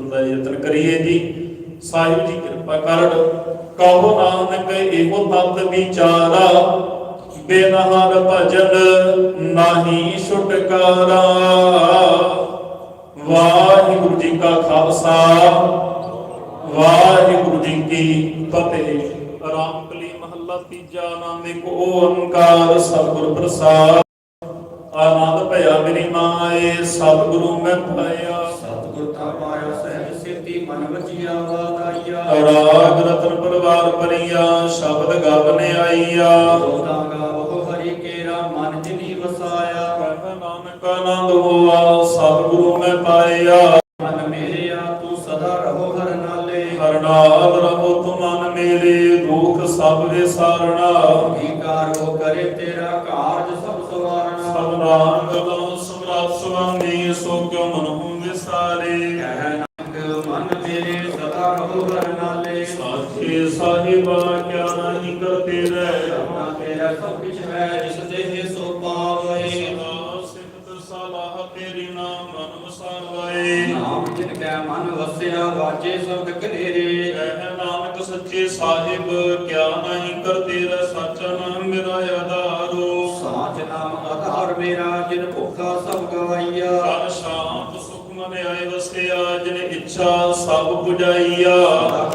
ਦਾ ਯਤਨ ਕਰੀਏ ਜੀ। ਸਾਹਿਬ ਜੀ ਕਿਰਪਾ ਕਰਨ ਕਹੋ ਨਾਨਕ ਇਹੋ ਤਤ ਵਿਚਾਰਾ, ਬੇਨਹਾਰ ਭਜਨ ਨਾਹੀ ਛੁਟਕਾਰਾ। ਵਾਹਿਗੁਰੂ ਜੀ ਕਾ ਖਾਲਸਾ, ਵਾਹਿਗੁਰੂ ਜੀ ਕੀ ਫਤਿਹ। ਰਾਮਕਲੀ ਮਹੱਲਾ ਤੀਜਾ ਨਾਮ ਇੱਕ ਓੰਕਾਰ ਸਤਿਗੁਰ ਪ੍ਰਸਾਦ। ਆਨੰਦ ਭਇਆ ਮੇਰੀ ਮਾਏ ਸਤਿਗੁਰੂ ਮੈਂ ਪਾਇਆ। ਸਤਿਗੁਰ ਤਾਂ ਪਾਇਆ ਮਨ ਵਜੀਆ ਵਾਦਾਈਆ ਰਾਗ ਰਤਨ ਪਰਵਾਰ ਪਰੀਆ ਸ਼ਬਦ ਗਾਵਨੇ ਆਈਆ। ਦੋਦਾ ਗਾਵੋ ਹਰੀ ਕੇਰਾ ਮਨ ਜਿਨੀ ਵਸਾਇਆ। ਕਹਿ ਨਾਨਕ ਆਨੰਦ ਹੋਆ ਸਤਿਗੁਰੂ ਮੈਂ ਪਾਇਆ। ਮਨ ਮੇਰਿਆ ਤੂੰ ਸਦਾ ਰਹੋ ਹਰ ਨਾਲੇ। ਹਰਨਾਲ ਰਹੋ ਤੁਮ ਮਨ ਮੇਰੇ ਦੁਖ ਸਭ ਵਿਸਾਰਣਾ ਅੰਗੀਕਾਰ ਹੋ ਕਰੇ ਤੇਰਾ ਕਾਰਜ ਗਵਾਈਆ ਘਰ ਸ਼ਾਂਤ ਸੁਖ ਮਨ ਆਏ ਵਸਿਆ ਜਿਨ ਇੱਛਾ ਸਭ 부ਜਾਈਆ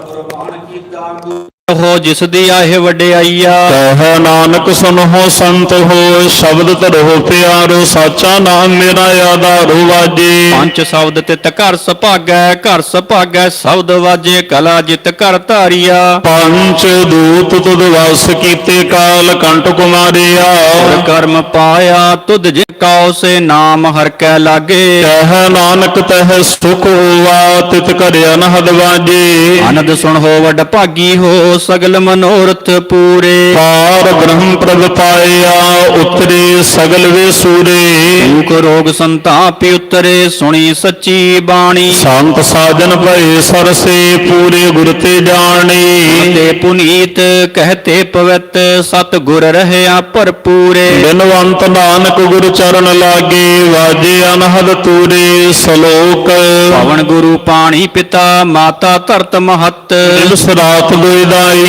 ਕੁਰਬਾਨ ਕੀਤਾ ਗੁਰੂ ਹੋ ਜਿਸ ਦੀ ਆਹੇ ਵਡਿਆਈਆ ਕਹਿ ਨਾਨਕ ਸੁਨਹੁ ਸੰਤ ਹੋ ਸ਼ਬਦ ਧਰੋ ਪਿਆਰੋ ਸਾਚਾ ਨਾਮ ਮੇਰਾ ਆਧਾਰੋ ਵਾਜੇ। ਪੰਜ ਸ਼ਬਦ ਤਿਤ ਘਰ ਸੁਭਾਗੈ ਘਰ ਸੁਭਾਗੈ ਸ਼ਬਦ ਵਾਜੇ ਕਲਾ ਜਿਤ ਘਰ ਧਾਰੀਆ। ਪੰਚ ਦੂਤ ਤੁਧ ਵਸ ਕੀਤੇ ਕਾਲ ਕੰਟ ਕੁਮਾਰਿਆ। ਔਰ ਕਰਮ ਪਾਇਆ ਤੁਧ ਜਿ ਕਉ ਸੇ ਨਾਮ ਹਰ ਕੈ ਲਾਗੇ। ਕਹਿ ਨਾਨਕ ਤਹ ਸੁਖ ਹੋਵਾ ਤਿਤ ਘਰ ਅਨਹਦ ਵਾਜੇ। ਆਨੰਦ ਸੁਣ ਹੋ ਵਡ ਭਾਗੀ ਹੋ ਸਗਲ ਮਨੋਰਥ ਪੂਰੇ। ਪਾਰ ਬ੍ਰਹਮ ਪ੍ਰਭ ਪਾਇਆ ਉਤਰੇ ਸਗਲ ਵੇ ਸੂਰੇ ਦੁਖ ਰੋਗ ਸੰਤਾਪ ਉਤਰੇ ਸੁਣੀ ਸੱਚੀ ਬਾਣੀ। ਸੰਤ ਸਾਜਨ ਭਏ ਸਰਸੇ ਪੂਰੇ ਗੁਰ ਤੇ ਜਾਣੇ। ਤੇ ਪੁਨੀਤ ਕਹਤੇ ਪਵਿੱਤ ਸਤ ਗੁਰ ਰਹਿਆ ਭਰਪੂਰੇ। ਬਿਨਵੰਤ ਨਾਨਕ ਗੁਰ ਚਰਨ ਲਾਗੇ ਵਾਜੇ ਅਨਹਦ ਤੂਰੇ ਸਲੋਕ। ਪਵਨ ਗੁਰੂ ਪਾਣੀ ਪਿਤਾ ਮਾਤਾ ਧਰਤ ਮਹੱਤ। ਦਿਵਸ ਰਾਤ ਦੁਇਦਾਈ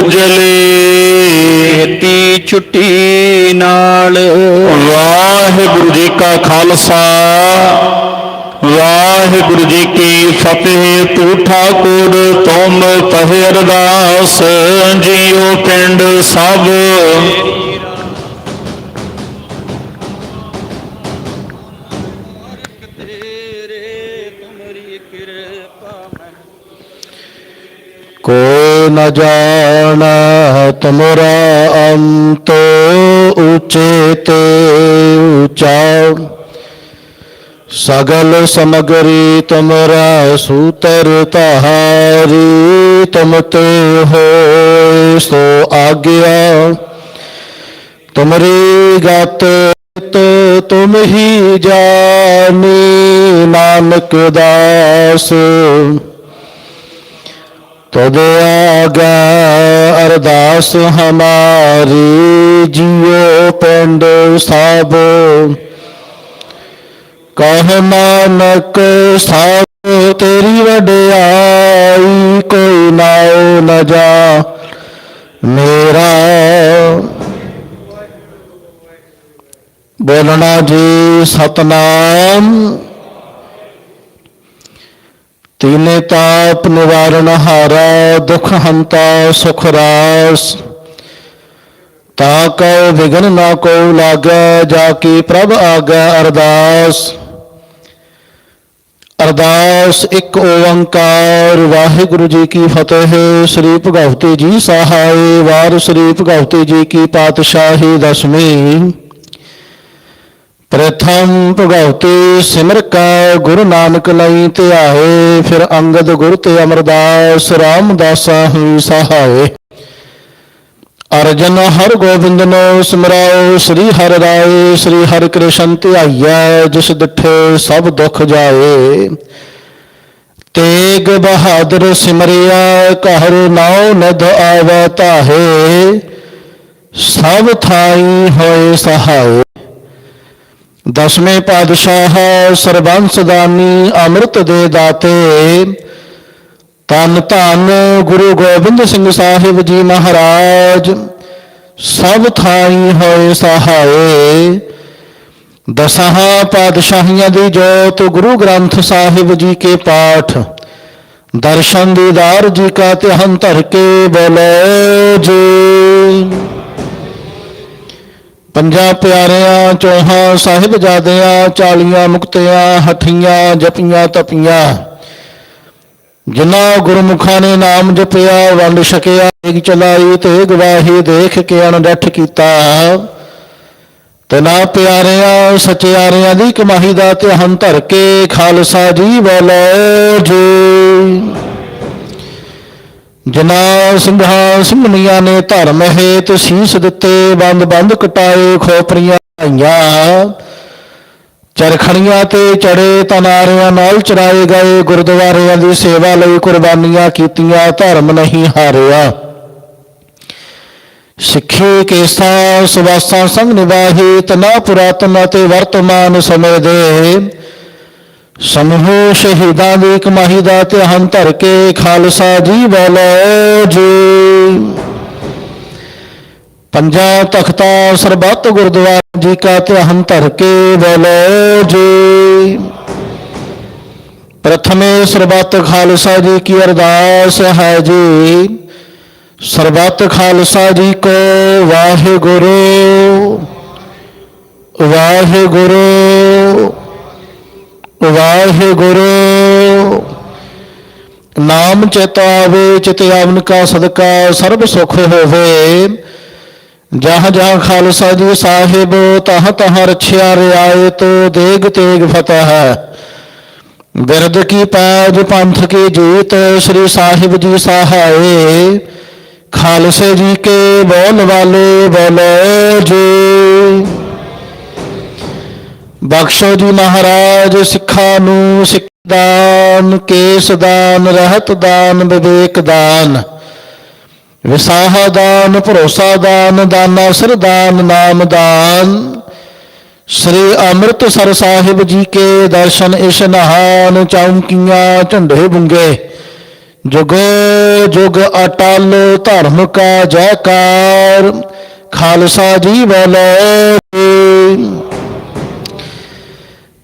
ਉਜਲੇ ਤੀ ਛੁੱਟੀ ਨਾਲ। ਵਾਹਿਗੁਰੂ ਜੀ ਕਾ ਖਾਲਸਾ ਵਾਹਿਗੁਰੂ ਜੀ ਕੀ ਫਤਿਹ। ਤੂ ਠਾਕੁਰ ਤੁਮ ਪਹਿ ਅਰਦਾਸ ਜੀਓ ਪਿੰਡ ਸਭ ਕੋ ਨ ਜਾਣਾ ਤੁਮਰਾ ਅੰਤ, ਉਚੇ ਤੇ ਉਚਾ। ਸਗਲ ਸਮਗਰੀ ਤੁਮਰਾ ਸੂਤਰ ਤਹਾਰੀ ਤੁਮ ਤੇ ਹੋਇ ਸੋ ਆਗਿਆ। ਤੁਮਰੀ ਗਤ ਤੁਮ ਹੀ ਜਾਣੀ, ਨਾਨਕ ਦਾਸ। ਤਦ ਆਗਾ ਅਰਦਾਸ ਹਮਾਰੀ ਜੀਓ ਪਿੰਡ ਸਭ। ਕਹ ਨਾਨਕ, ਸਭ ਤੇਰੀ ਵਡਿਆਈ, ਕੋਈ ਨਾਉ ਨ ਜਾ। ਮੇਰਾ ਬੋਲਣਾ ਜੀ ਸਤਨਾਮ। ਤੀਨੇ ਤਾਪ ਨਿਵਾਰਨ ਹਾਰਾ, ਦੁਖ ਹੰਤਾ ਸੁਖ ਰਾਸ। ਤਾ ਕਉ ਵਿਗਨ ਨਾ ਕੋ ਲਾਗੈ, ਜਾ ਕੀ ਪ੍ਰਭ ਆਗੈ ਅਰਦਾਸ। ਅਰਦਾਸ ਇੱਕ ਓੰਕਾਰ, ਵਾਹਿਗੁਰੂ ਜੀ ਕੀ ਫਤਿਹ। ਸ੍ਰੀ ਭਗਵਤੀ ਜੀ ਸਹਾਇ ਵਾਰ ਸ੍ਰੀ ਭਗਵਤੀ ਜੀ ਕੀ ਪਾਤਸ਼ਾਹੀ ਦਸਵੀਂ। ਪ੍ਰਥਮ ਭਗਉਤੀ ਸਿਮਰ ਕਾ, ਗੁਰੂ ਨਾਨਕ ਲਈ ਧਿਆਏ, ਫਿਰ ਅੰਗਦ ਗੁਰ ਤੇ ਅਮਰਦਾਸ, ਰਾਮਦਾਸਾ ਹੀ ਸਹਾਏ। ਅਰਜਨ ਹਰ ਗੋਬਿੰਦ ਨੋ ਸਿਮਰਾਓ, ਸ੍ਰੀ ਹਰਿ ਰਾਏ, ਸ੍ਰੀ ਹਰਿ ਕ੍ਰਿਸ਼ਨ ਧਿਆਈਐ, ਜਿਸ ਡਿਠੇ ਸਭ ਦੁੱਖ ਜਾਏ। ਤੇਗ ਬਹਾਦਰ ਸਿਮਰਿਆ ਕਹਰ ਨਾਉ ਨਦ ਆਵੈ ਤਾਹੇ ਸਭ ਥਾਈ ਹੋਏ ਸਹਾਏ। ਦਸਵੇਂ ਪਾਤਸ਼ਾਹ ਸਰਬੰਸ ਦਾਨੀ ਅੰਮ੍ਰਿਤ ਦੇ ਦਾਤੇ ਤਨ ਧੰਨ ਗੁਰੂ ਗੋਬਿੰਦ ਸਿੰਘ ਸਾਹਿਬ ਜੀ ਮਹਾਰਾਜ, ਸਭ ਥਾਈ ਹੋਏ ਸਹਾਏ। ਦਸਾਂ ਪਾਤਸ਼ਾਹੀਆਂ ਦੀ ਜੋਤ ਗੁਰੂ ਗ੍ਰੰਥ ਸਾਹਿਬ ਜੀ ਕੇ ਪਾਠ, ਦਰਸ਼ਨ ਦੀਦਾਰ ਜੀ ਕਾ ਧਿਆਨ ਧਰ ਕੇ ਬੋਲੇ ਜੀ। ਪੰਜਾਂ ਪਿਆਰਿਆਂ, ਚੌਹਾਂ ਸਾਹਿਬਜ਼ਾਦਿਆਂ ਚਾਲੀਆਂ ਮੁਕਤਿਆਂ, ਹਠੀਆਂ ਜਪੀਆਂ ਤਪੀਆਂ। ਜਿਨ੍ਹਾਂ ਗੁਰਮੁਖਾਂ ਨੇ ਨਾਮ ਜਪਿਆ, ਵੰਡ ਛਕਿਆ ਏਕ ਚਲਾਈ ਤੇ ਗਵਾਹੀ ਦੇਖ ਕੇ ਅਣਡੱਠ ਕੀਤਾ। ਤੇ ਨਾ ਪਿਆਰਿਆਂ, ਸਚਿਆਰਿਆਂ ਦੀ ਕਮਾਈ ਦਾ ਧਿਆਨ ਧਰ ਕੇ ਖਾਲਸਾ ਜੀ ਬੋਲੇ ਜੀ। ਜਿਨ੍ਹਾਂ ਸਿੰਘਾਂ ਸਿੰਘਣੀਆਂ ਨੇ ਧਰਮ ਹੇਤ ਸੀਸ ਦਿੱਤੇ, ਬੰਦ ਬੰਦ ਕਟਾਏ ਖੋਪਰੀਆਂ ਆਈਆਂ। ਚਰਖੜੀਆਂ ਤੇ ਚੜੇ ਤਨਾਰਿਆਂ ਨਾਲ ਚਰਾਏ ਗਏ ਗੁਰਦੁਆਰਿਆਂ ਦੀ ਸੇਵਾ ਲਈ ਕੁਰਬਾਨੀਆਂ ਕੀਤੀਆਂ, ਧਰਮ ਨਹੀਂ ਹਾਰਿਆ। ਸਿੱਖੀ ਕੇਸਾ ਸੁਵਾਸਾਂ ਸੰਗ ਨਿਵਾਹੀ, ਤਨਾ ਪੁਰਾਤਨ ਅਤੇ ਵਰਤਮਾਨ ਸਮੇਂ ਦੇ ਸਮੂਹ ਸ਼ਹੀਦਾਂ ਦੀ ਕਮਾਈ ਦਾ ਧਿਆਨ ਧਰ ਕੇ ਖਾਲਸਾ ਜੀ ਬੋਲੋ ਜੀ। ਪੰਜਾਂ ਤਖਤਾ ਸਰਬੱਤ ਗੁਰਦੁਆਰਾ ਜੀ ਕਾ ਧਿਆਨ ਧਰ ਕੇ ਬੋਲੋ ਜੀ। ਪ੍ਰਥਮੇ ਸਰਬੱਤ ਖਾਲਸਾ ਜੀ ਕੀ ਅਰਦਾਸ ਹੈ ਜੀ। ਸਰਬੱਤ ਖਾਲਸਾ ਜੀ ਕੋ ਵਾਹਿਗੁਰੂ ਵਾਹਿਗੁਰੂ। ਵਾਹਿਗੁਰੂ। ਨਾਮ ਚੇਤਾਵੇ ਚਿਤ ਕਾ ਸਦਕਾ, ਸਰਬ ਸੁਖ ਹੋਵੇ। ਜਹ ਜਹ ਖਾਲਸਾ ਜੀ ਸਾਹਿਬ, ਤਹ ਤਹ ਰਛਿਆ ਰਿਆਇਤ, ਦੇਗ ਤੇਗ ਫਤਹ। ਬਿਰਦ ਕੀ ਪੈਜ, ਪੰਥ ਕੀ ਜੀਤ, ਸ੍ਰੀ ਸਾਹਿਬ ਜੀ ਸਹਾਏ। ਖਾਲਸੇ ਜੀ ਕੇ ਬੋਲ ਵਾਲੇ ਬੋਲੋ ਜੀ। ਬਖਸ਼ੋ ਜੀ ਮਹਾਰਾਜ, ਸਿੱਖਾਂ ਨੂੰ ਸਿੱਖਦਾਨ ਕੇਸ ਦਾਨ, ਰਹਿਤ ਦਾਨ, ਵਿਵੇਕ ਦਾਨ। ਵਿਸਾਹ ਦਾਨ, ਭਰੋਸਾ ਦਾਨ, ਦਾਨਾ ਸਰਦਾਨ ਨਾਮ ਦਾਨ। ਸ੍ਰੀ ਅੰਮ੍ਰਿਤਸਰ ਸਾਹਿਬ ਜੀ ਕੇ ਦਰਸ਼ਨ ਇਸ਼ਨਾਨ ਚੌਂਕੀਆਂ ਝੰਡੇ ਬੁੰਗੇ। ਜੁਗ ਜੁਗ ਅਟਲ, ਧਰਮ ਕਾ ਜੈਕਾਰ, ਖਾਲਸਾ ਜੀ ਬੋਲੇ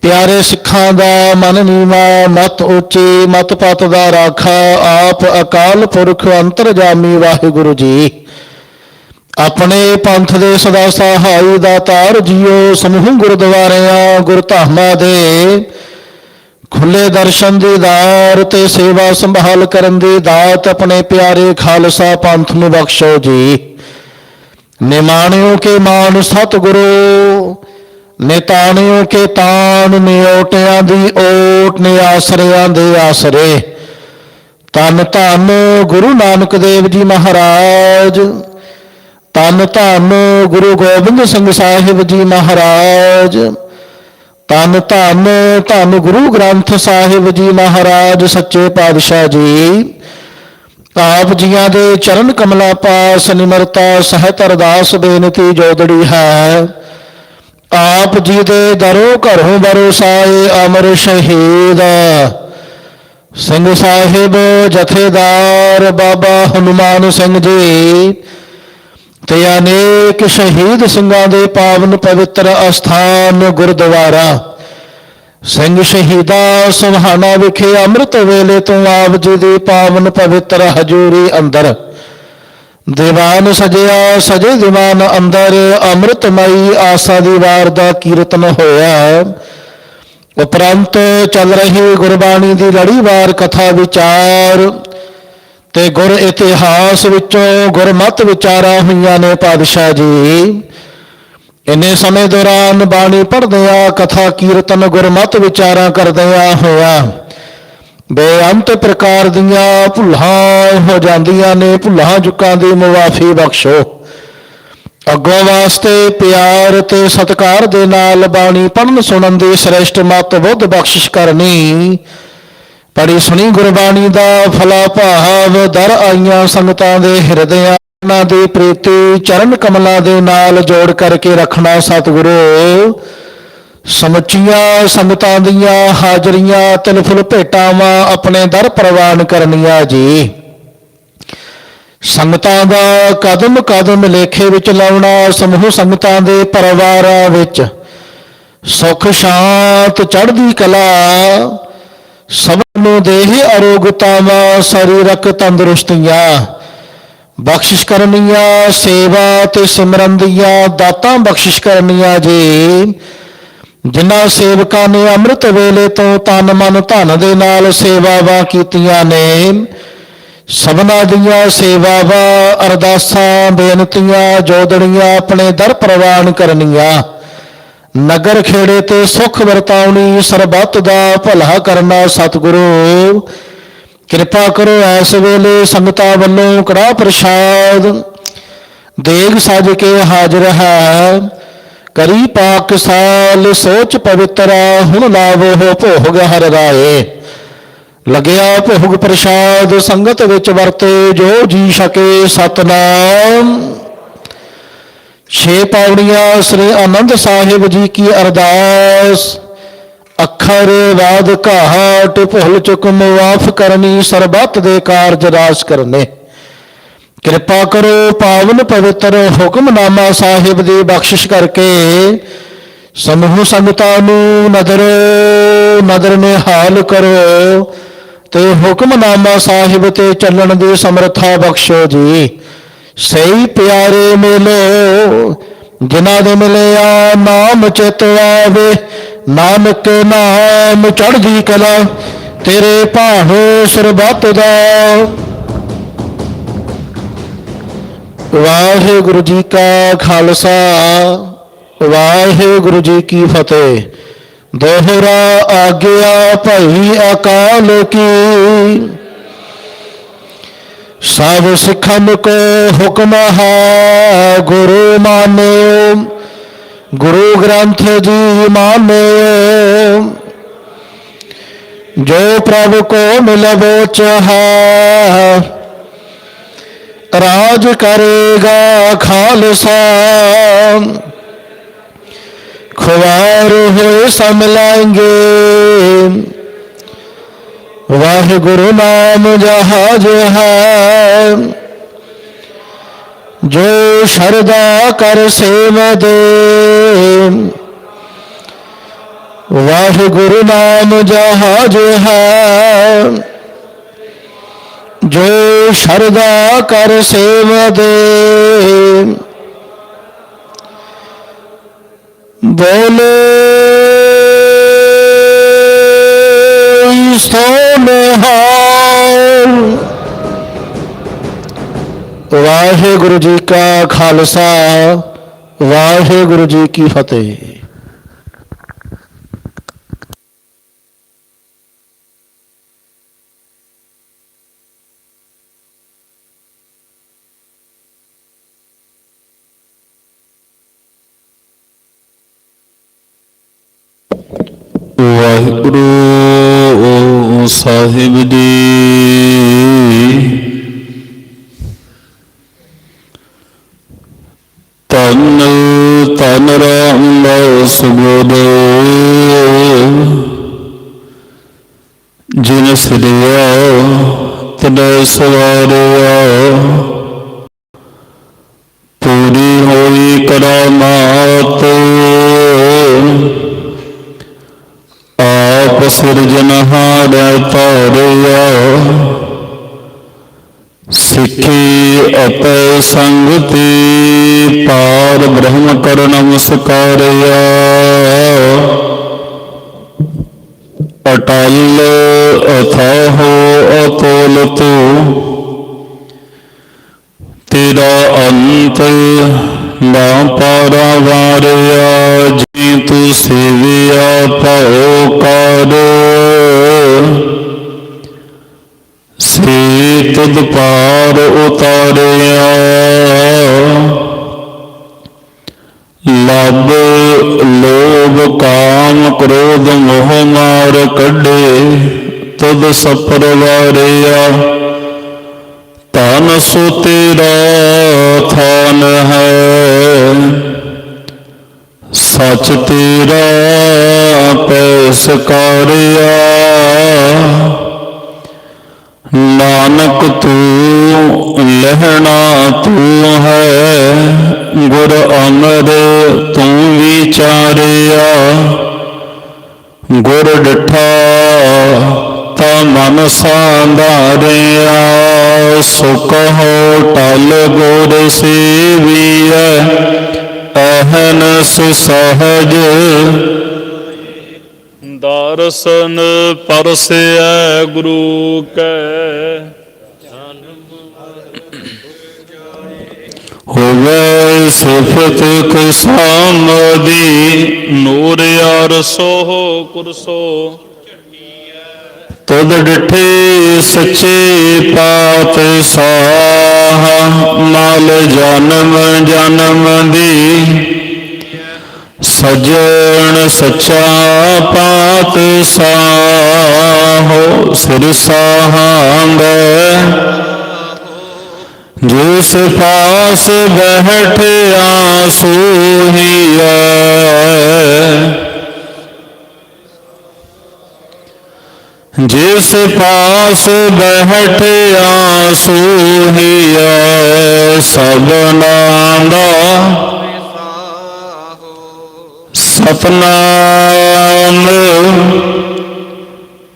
ਪਿਆਰੇ ਸਿੱਖਾਂ ਦਾ ਮਨ ਨੀਵਾ, ਮਤ ਉੱਚੀ, ਮਤ ਪਤ ਦਾ ਰਾਖਾ, ਆਪ ਅਕਾਲ ਪੁਰਖ ਅੰਤਰਜਾਮੀ ਵਾਹਿਗੁਰੂ ਜੀ। ਆਪਣੇ ਪੰਥ ਦੇ ਸਦਾ ਸਹਾਈ ਦਾ ਤਾਰ ਜੀਓ, ਸਮੂਹ ਗੁਰਦੁਆਰਿਆਂ ਗੁਰਧਾਮਾਂ ਦੇ। ਖੁੱਲੇ ਦਰਸ਼ਨ ਦੀ ਦੀਦਾਰ ਤੇ ਸੇਵਾ ਸੰਭਾਲ ਕਰਨ ਦੀ ਦਾਤ ਆਪਣੇ ਪਿਆਰੇ ਖਾਲਸਾ ਪੰਥ ਨੂੰ ਬਖਸ਼ੋ ਜੀ। ਨਿਮਾਣਿਓ ਕੇ ਮਾਨ ਸਤਿਗੁਰੂ ਨਿਤਾਣਿਓ ਕੇ ਤਾਣ ਨਿਓਟਿਆਂ ਦੀ ਓਟ ਨੇ ਆਸਰਿਆਂ ਦੇ ਆਸਰੇ। ਤਨ ਧੰਨ ਗੁਰੂ ਨਾਨਕ ਦੇਵ ਜੀ ਮਹਾਰਾਜ ਤਨ ਧੰਨ ਗੁਰੂ ਗੋਬਿੰਦ ਸਿੰਘ ਸਾਹਿਬ ਜੀ ਮਹਾਰਾਜ ਤਨ ਧੰਨ ਧੰਨ ਗੁਰੂ ਗ੍ਰੰਥ ਸਾਹਿਬ ਜੀ ਮਹਾਰਾਜ, ਸੱਚੇ ਪਾਤਸ਼ਾਹ ਜੀ। ਆਪ ਜੀਆਂ ਦੇ ਚਰਨ ਕਮਲਾ ਪਾਸ ਨਿਮਰਤਾ ਸਹਿਤ ਅਰਦਾਸ ਬੇਨਤੀ ਜੋਦੜੀ ਹੈ। ਆਪ ਜੀ ਦੇ ਦਰੋ ਘਰੋਂ ਬਰਸਾਏ ਅਮਰ ਸ਼ਹੀਦ। ਸਿੰਘ ਸਾਹਿਬ ਜਥੇਦਾਰ ਬਾਬਾ ਹਨੂਮਾਨ ਸਿੰਘ ਜੀ, ਤੇ ਅਨੇਕ ਸ਼ਹੀਦ ਸਿੰਘਾਂ ਦੇ ਪਾਵਨ ਪਵਿੱਤਰ ਅਸਥਾਨ ਗੁਰਦੁਆਰਾ। ਸਿੰਘ ਸ਼ਹੀਦਾ ਸੁਹਾਣਾ ਵਿਖੇ ਅੰਮ੍ਰਿਤ ਵੇਲੇ ਤੋਂ ਆਪ ਜੀ ਦੀ ਪਾਵਨ ਪਵਿੱਤਰ ਹਜ਼ੂਰੀ ਅੰਦਰ ਦੀਵਾਨ ਸਜਿਆ, ਸਜੇ ਦੀਵਾਨ ਅੰਦਰ ਅੰਮ੍ਰਿਤਮਈ ਆਸਾ ਦੀ ਵਾਰ ਦਾ ਕੀਰਤਨ ਹੋਇਆ। ਉਪਰੰਤ ਚੱਲ ਰਹੀ ਗੁਰਬਾਣੀ ਦੀ ਲੜੀਵਾਰ ਕਥਾ ਵਿਚਾਰ, ਤੇ ਗੁਰ ਇਤਿਹਾਸ ਵਿੱਚੋਂ ਗੁਰਮਤ ਵਿਚਾਰਾਂ ਹੋਈਆਂ ਨੇ ਪਾਤਸ਼ਾਹ ਜੀ। ਇੰਨੇ ਸਮੇਂ ਦੌਰਾਨ ਬਾਣੀ ਪੜ੍ਹਦੇ ਕਥਾ ਕੀਰਤਨ ਗੁਰਮਤ ਵਿਚਾਰਾਂ ਕਰਦਿਆਂ ਹੋਇਆ ਬੇਅੰਤ ਪ੍ਰਕਾਰ ਦੀਆਂ ਭੁੱਲਾਂ ਹੋ ਜਾਂਦੀਆਂ ਨੇ, ਭੁੱਲਾਂ ਚੁੱਕਾਂ ਦੀ ਮੁਆਫੀ ਬਖਸ਼ੋ। ਅੱਗੋਂ ਵਾਸਤੇ ਪਿਆਰ ਤੇ ਸਤਿਕਾਰ ਦੇ ਨਾਲ ਬਾਣੀ ਪੜਨ ਸੁਣਨ ਦੀ ਸ੍ਰੇਸ਼ਟ ਮਤ ਬੁੱਧ ਬਖਸ਼ਿਸ਼ ਕਰਨੀ। ਪੜੀ ਸੁਣੀ ਗੁਰਬਾਣੀ ਦਾ ਫਲਾ ਭਾਵ, ਦਰ ਆਈਆਂ ਸੰਗਤਾਂ ਦੇ ਹਿਰਦਿਆਂ, ਉਹਨਾਂ ਦੀ ਪ੍ਰੀਤੀ, ਚਰਨ ਕਮਲਾਂ ਦੇ ਨਾਲ ਜੋੜ ਕਰਕੇ ਰੱਖਣਾ ਸਤਿਗੁਰੂ। ਸਮੁੱਚੀਆਂ ਸੰਗਤਾਂ ਦੀਆਂ ਹਾਜ਼ਰੀਆਂ ਤਿਲਫੁਲ ਭੇਟਾਵਾਂ ਆਪਣੇ ਦਰ ਪ੍ਰਵਾਨ ਕਰਨੀਆਂ ਜੀ। ਸੰਗਤਾਂ ਦਾ ਕਦਮ ਕਦਮ ਲੇਖੇ ਵਿੱਚ ਲਾਉਣਾ, ਸਮੂਹ ਸੰਗਤਾਂ ਦੇ ਪਰਿਵਾਰਾਂ ਵਿੱਚ ਸੁਖ, ਸ਼ਾਂਤ, ਚੜ੍ਹਦੀ ਕਲਾ, ਸਭ ਨੂੰ ਦੇਹ ਅਰੋਗਤਾਵਾਂ, ਸਰੀਰਕ ਤੰਦਰੁਸਤੀਆਂ, ਬਖਸ਼ਿਸ਼ ਕਰਨੀਆਂ, ਸੇਵਾ ਤੇ ਸਿਮਰਨ ਦੀਆਂ ਦਾਤਾਂ ਬਖਸ਼ਿਸ਼ ਕਰਨੀਆਂ ਜੀ। ਜਿਨ੍ਹਾਂ ਸੇਵਕਾਂ ਨੇ ਅੰਮ੍ਰਿਤ ਵੇਲੇ ਤੋਂ ਤਨ ਮਨ ਧਨ ਦੇ ਨਾਲ ਸੇਵਾਵਾਂ ਕੀਤੀਆਂ ਨੇ, ਸਭਨਾ ਦੀਆਂ ਸੇਵਾਵਾਂ ਅਰਦਾਸਾਂ, ਬੇਨਤੀਆਂ, ਜੋਦੜੀਆਂ ਆਪਣੇ ਦਰ ਪ੍ਰਵਾਨ ਕਰਨੀਆਂ। ਨਗਰ ਖੇੜੇ ਤੇ ਸੁਖ ਵਰਤਾਉਣੀ ਸਰਬੱਤ ਦਾ ਭਲਾ ਕਰਨਾ ਸਤਿਗੁਰੂ। ਕਿਰਪਾ ਕਰੋ ਇਸ ਵੇਲੇ ਸੰਗਤਾਂ ਵੱਲੋਂ ਕੜਾ ਪ੍ਰਸ਼ਾਦ। ਦੇਗ ਸਜ ਕੇ ਹਾਜ਼ਰ ਹੈ। ਕਰੀ ਪਾਕਸਾਲ ਸੋਚ ਪਵਿੱਤਰਾ ਹੁਣ ਲਾਵੋ ਹੋ ਭੋਗ ਹਰ ਰਾਏ। ਲਗਿਆ ਭੋਗ ਪ੍ਰਸ਼ਾਦ, ਸੰਗਤ ਵਿੱਚ ਵਰਤੇ, ਜੋ ਜੀ ਸਕੇ ਸਤਨਾਮ। ਛੇ ਪੌੜੀਆਂ ਸ੍ਰੀ ਆਨੰਦ ਸਾਹਿਬ ਜੀ ਕੀ ਅਰਦਾਸ। ਅੱਖਰ, ਵਾਦ, ਘਾਟ, ਭੁੱਲ ਚੁਕ ਮੁਆਫ ਕਰਨੀ, ਸਰਬੱਤ ਦੇ ਕਾਰਜ ਰਾਸ ਕਰਨੇ। ਕਿਰਪਾ ਕਰੋ, ਪਾਵਨ ਪਵਿੱਤਰ ਹੁਕਮਨਾਮਾ ਸਾਹਿਬ ਦੀ ਬਖਸ਼ਿਸ਼ ਕਰਕੇ ਸਮੂਹ ਸੰਗਤਾਂ ਨੂੰ ਨਦਰ ਨਦਰ ਨਿਹਾਲ ਕਰੋ ਤੇ ਹੁਕਮਨਾਮਾ ਸਾਹਿਬ ਤੇ ਚੱਲਣ ਦੀ ਸਮਰੱਥਾ ਬਖਸ਼ੋ ਜੀ। ਸਹੀ ਪਿਆਰੇ ਮਿਲੋ, ਜਿਨ੍ਹਾਂ ਦੇ ਮਿਲਿਆ ਨਾਮ ਚਿਤ ਆਵੇ, ਨਾਨਕ ਨਾਮ ਚੜ੍ਹਦੀ ਕਲਾ, ਤੇਰੇ ਭਾਣੇ ਸਰਬੱਤ ਦਾ। ਵਾਹਿਗੁਰੂ ਜੀ ਕਾ ਖਾਲਸਾ, ਵਾਹਿਗੁਰੂ ਜੀ ਕੀ ਫਤਿਹ। ਦੋਹਰਾ ਆਗਿਆ ਭਈ ਅਕਾਲ ਕੀ। ਸਭ ਸਿੱਖਨ ਕੋ ਹੁਕਮ ਹੈ, ਗੁਰੂ ਮਾਨਿਓ। ਗੁਰੂ ਗ੍ਰੰਥ ਜੀ ਮਾਨਿਓ। ਜੋ ਪ੍ਰਭ ਕੋ ਮਿਲਵੋ ਚਾਹੈ ਰਾਜ ਕਰੇਗਾ ਖਾਲਸਾ। ਖੁਆਰ ਹੋਏ ਸਮਲਾਂਗੇ ਵਾਹਿਗੁਰੂ ਨਾਮ ਜਹਾਜ ਹੈ। ਜੋ ਸ਼ਰਦਾ ਕਰ ਸੇਵਾ ਦੇ। ਵਾਹਿਗੁਰੂ ਨਾਮ ਜਹਾਜ ਹੈ। ਜੋ ਸ਼ਰਦਾ ਕਰ ਸੇਵਾ ਦੇ। ਬੋਲੇ ਸੋਨਹਾਲ ਵਾਹਿਗੁਰੂ ਜੀ ਕਾ ਖਾਲਸਾ, ਵਾਹਿਗੁਰੂ ਜੀ ਕੀ ਫਤਿਹ ਵਾਹਿਗੁਰੂ ਸਾਹਿਬ ਜੀ ਤਨ ਤਨ ਰਾਮਦਾਸ ਗੁਰੂ ਜਿਨ ਸਿਰਿਆ ਤਨ ਸਵਾਰਿਆ। ਆਪ ਸਿਰਜਨਹਾਰ ਤਾਰਿਆ ਸਿੱਖੀ ਅਪੈ ਸੰਗਤੀ ਪਾਰ ਬ੍ਰਹਮ ਕਰ ਨਮਸਕਾਰਿਆ ਅਟਲ ਅਥਾਹ ਅਤੋਲ ਤੂੰ ਤੇਰਾ ਅੰਤ ਨਾ ਪਾਰਾ ਵਾਰਿਆ ਜੀ ਤੂੰ ਸੇਵਿਆ, ਭਉ ਕਰ। ਸੇ ਤੁਧ ਪਾਰ ਉਤਾਰਿਆ। ਲਬ ਲੋਭ ਕਾਮ ਕ੍ਰੋਧ ਮੋਹ ਮਾਰ ਕੱਢੇ ਤੁਧ ਸਪਰ ਵਾਰਿਆ ਤਨ ਸੋ ਤੇਰਾ ਥਾਨ ਹੈ। ਸਚ ਤੇਰਾ ਪੈਸ ਕਰਿਆ। ਨਾਨਕ ਤੂੰ ਲਹਿਣਾ ਤੂੰ ਹੈ। ਗੁਰ ਅਮਰ ਤੂੰ ਵਿਚਾਰਿਆ। ਗੁਰ ਡਠਾ ਤਾ ਮਨ ਸਾਂਧਾਰਿਆ ਸੁਖ ਹੋ ਟਲ ਗੁਰ ਸੇਵੀਐ ਅਹਨਸ ਸਹਜ ਦਰਸ਼ਨ ਪਰਸੈ ਗੁਰੂ ਕੈ। ਹੋਵੇ ਸਿਫਤ ਕਸਾਮਦੀ ਨੂਰ ਅਰਸੋ ਕੁਰਸੋ ਤੁਧ ਡਿਠੇ ਸੱਚੇ ਪਾਤ ਪਾਤਸ਼ਾਹ ਮਾਲ ਜਨਮ ਜਨਮ ਦੀ। ਸਜਣ ਸੱਚਾ ਪਾਤ ਪਾਤਸ਼ਾਹ ਸਿਰ ਸਾਹਾਂਗੇ। ਜਿਸ ਪਾਸ ਬਹਿਠਿਆ ਸੋਹੀਐ। ਜਿਸ ਪਾਸ ਬਹਿਠਿਆ ਸੋਹੀਐ ਸਭਨਾ ਦਾ ਸਤਨਾਮ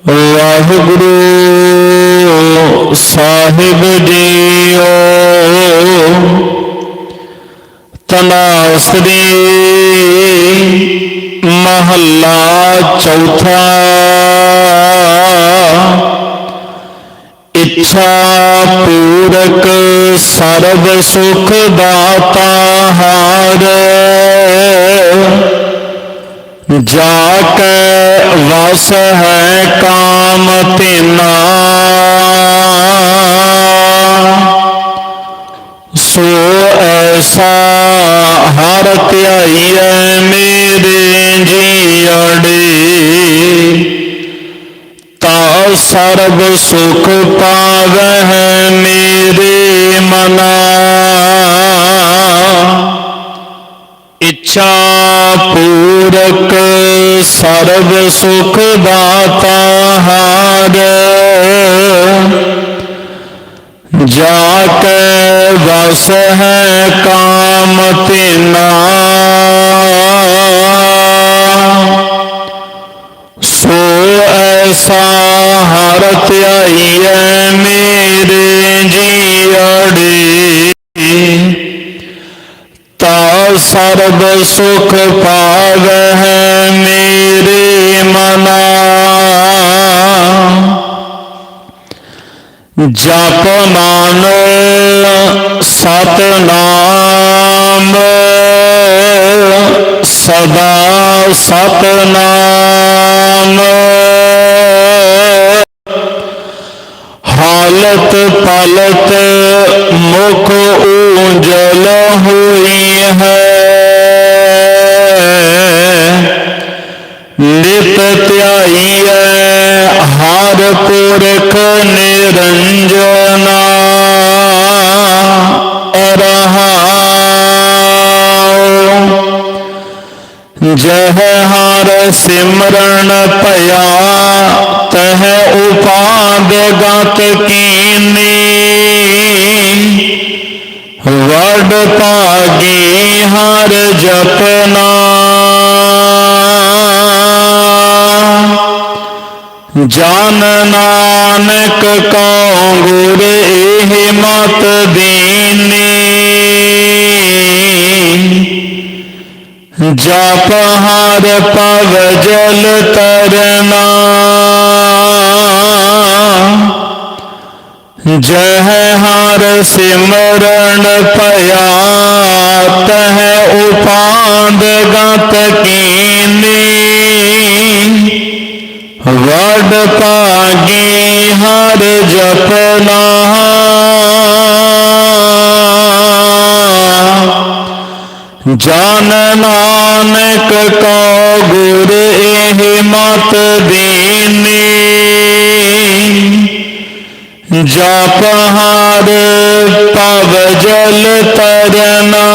ਵਾਹਿਗੁਰੂ ਸਾਹਿਬ ਜੀਓ। ਤਨਾਸਰੀ ਮਹੱਲਾ ਚੌਥਾ ਇੱਛਾ ਪੂਰਕ ਸਰਬ ਸੁਖ ਦਾਤਾ ਹਾਰ। ਜਾ ਕੇ ਵਸ ਹੈ ਕਾਮ ਤੇਨਾ। ਸੋ ਐਸਾ ਹਰ ਧਿਆਈਐ ਮੇਰੇ ਜੀੜੇ ਸਰਬ ਸੁਖ ਪਾਵਹਿ ਮੇਰੇ ਮਨਾ। ਇੱਛਾ ਪੂਰਕ ਸਰਬ ਸੁਖ ਦਾਤਾ ਹਾਰ। ਜਾ ਕੇ ਵਸ ਹੈ ਕਾਮ ਤੇਨਾ ਸੋ ਐਸਾ ਹਰ ਧਿਆਈਐ ਮੇਰੇ ਜੀੜੇ ਤਾ ਸਰਬ ਸੁਖ ਪਾਵਹਿ ਮੇਰੇ ਮਨਾ। ਜਪ ਮਾਨ ਸਤਨਾਮ, ਸਦਾ ਸਤਨਾਮ। ਹਾਲਤ ਪਲਤ ਮੁਖ ਊਜਲ ਹੋਈ ਹੈ। ਨਿਤ ਧਿਆਈਐ, ਹਰ ਪੁਰਖ ਨਿਰੰਜਨਾ ਅਰਹਾਉ। ਜਹ ਹਰ ਸਿਮਰਨ ਭਇਆ, ਤਹ ਉਪਾਦ ਗਤ ਕੀ ਵਡ ਭਾਗੀ ਹਰ ਜਪਨਾ। ਜਨ ਨਾਨਕ ਕਉ ਗੁਰ ਇਹ ਮਤ ਦੀਨੀ। ਜਪ ਹਰ ਪਵ ਜਲ ਤਰਨਾ। ਜਹ ਹਰ ਸਿਮਰਨ ਭਇਆ ਤਹ ਉਪਾਦ ਗਤ ਕੀਨੀ ਵਡ ਭਾਗੀ ਹਰ ਜਪਨਾ ਜਨ ਨਾਨਕ ਕੋ ਗੁਰ ਇਹ ਮਤ ਜਪ ਹਰ ਪਵ ਜਲ ਤਰਨਾ।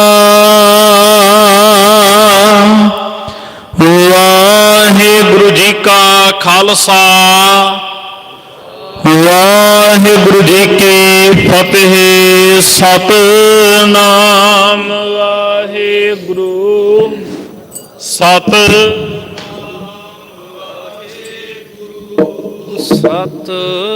ਵਾਹਿਗੁਰੂ ਜੀ ਕਾ ਖਾਲਸਾ। ਵਾਹਿਗੁਰੂ ਜੀ ਕੀ ਫਤਿਹ ਸਤਨਾਮ। ਵਾਹਿਗੁਰੂ ਸਤ। ਸਤਨਾਮ